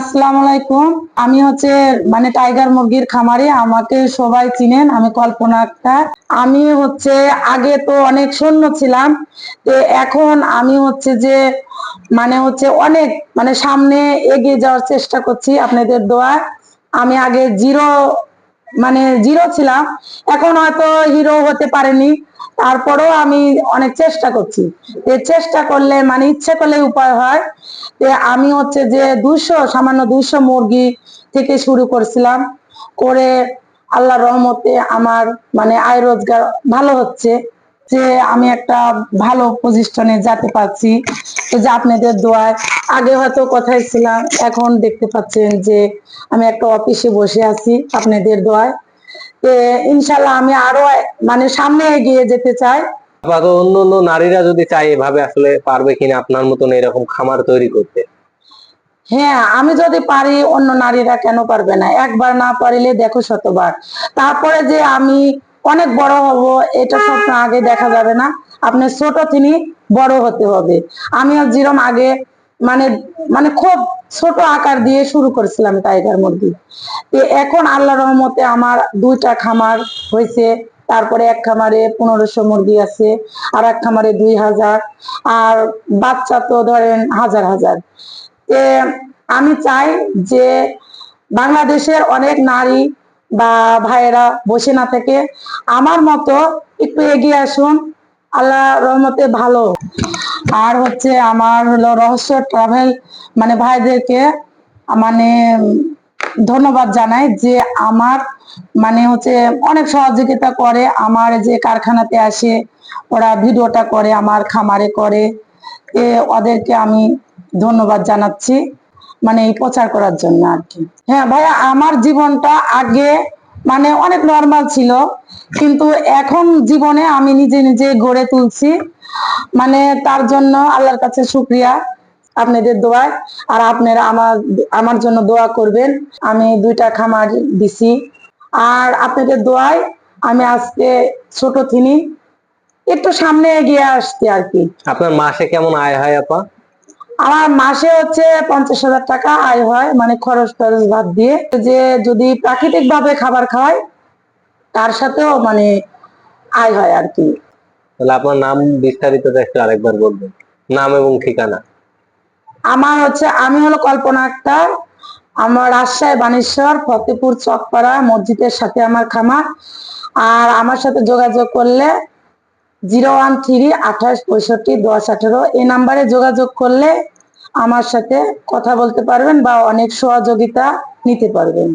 আলাইকুম। আমি হচ্ছে মানে টাইগার মুরগির খামারে, আমাকে সবাই চিনেন, আমি কল্পনা আক্তার। আমি হচ্ছে, আগে তো অনেক শূন্য ছিলাম, তো এখন আমি হচ্ছে যে মানে হচ্ছে অনেক মানে সামনে এগিয়ে যাওয়ার চেষ্টা করছি আপনাদের দোয়া। আমি আগে জিরো মানে জিরো ছিলাম। এখন হয়তো হিরো হতে পারেনি। তারপরেও আমি অনেক চেষ্টা করছি। চেষ্টা করলে মানে ইচ্ছে করলে উপায় হয়। যে আমি হচ্ছে যে দুইশো, সামান্য দুইশো মুরগি থেকে শুরু করছিলাম। করে আল্লাহর রহমতে আমার মানে আয় রোজগার ভালো হচ্ছে। যে আমি একটা ভালো পজিশনে যেতে পারছি। যে আপনাদের দোয়ায় আগে হয়তো কথায় ছিলাম এখন দেখতে পাচ্ছেন যে আমি একটা অফিসে বসে আছি আপনাদের দোয়ায়। ইনশাল্লাহ আমি আরও মানে সামনে এগিয়ে যেতে চাই। আপাতত অন্য অন্য নারীরা যদি চায় এভাবে আসলে পারবে কিনা আপনার মতন এরকম খামার তৈরি করতে। হ্যাঁ আমি যদি পারি অন্য নারীরা কেন পারবে না? একবার না পারিলে দেখো শতবার। তারপরে যে আমি অনেক বড় হব এটা স্বপ্ন আগে দেখা যাবে না। আপনি ছোট তিনি বড় হতে হবে। আমিও যেরকম আগে মানে মানে খুব ছোট আকার দিয়ে শুরু করেছিলাম টাইগার মুরগি। এখন আল্লাহ রহমতে আমার দুইটা খামার হয়েছে। তারপরে এক খামারে পনেরোশো মুরগি আছে আর এক খামারে দুই হাজার আর বাচ্চা তো ধরেন হাজার হাজার। আমি চাই যে বাংলাদেশের অনেক নারী বা ভাইয়েরা বসে না থেকে, আমার মতো একটু এগিয়ে আসুন। আল্লাহ রহমতে ভালো। আর হচ্ছে আমার হলো রহস্য ট্রাভেল মানে ভাইদেরকে মানে ধন্যবাদ জানাই যে আমার মানে হচ্ছে অনেক সহযোগিতা করে, আমার যে কারখানাতে আসে, ওরা ভিডিওটা করে, আমার খামারে করে, এ ওদেরকে আমি ধন্যবাদ জানাচ্ছি। মানে প্রচার করার জন্য আর কি হ্যাঁ ভাইয়া, আমার জীবনটা আগে মানে অনেক নর্মাল ছিল, কিন্তু এখন জীবনে আমি নিজে নিজে গড়ে তুলছি। মানে তার জন্য আল্লাহর কাছে শুক্রিয়া আপনাদের দোয়ায়। আর আপনারা আমার আমার জন্য দোয়া করবেন। আমি দুইটা খামার দিছি। আর আপনাদের দোয়ায় আমি আজকে ছোট তিনি একটু সামনে এগিয়ে আসছি আর কি আপনার মাসে কেমন আয় হয় আপা? আমার মাসে হচ্ছে পঞ্চাশ হাজার টাকা আয় হয় মানে খরচ টরচ বাদ দিয়ে। যে যদি প্রাকৃতিক ভাবে খাবার খাওয়াই তার সাথেও মানে আয় হয় আর কি। তাহলে আপনার নাম বিস্তারিত একটু আরেকবার বলবেন। নাম এবং ঠিকানা। আমার হচ্ছে আমি হলো কল্পনা আক্তার। আমার রাজশাহী বানেশ্বর ফতেপুর চকপাড়া মসজিদের সাথে আমার খামার। আর আমার সাথে যোগাযোগ করলে জিরো ওয়ান থ্রি আঠাশ পঁয়ষট্টি দশ আঠেরো এই নাম্বারে যোগাযোগ করলে আমার সাথে কথা বলতে পারবেন বা অনেক সহযোগিতা নিতে পারবেন।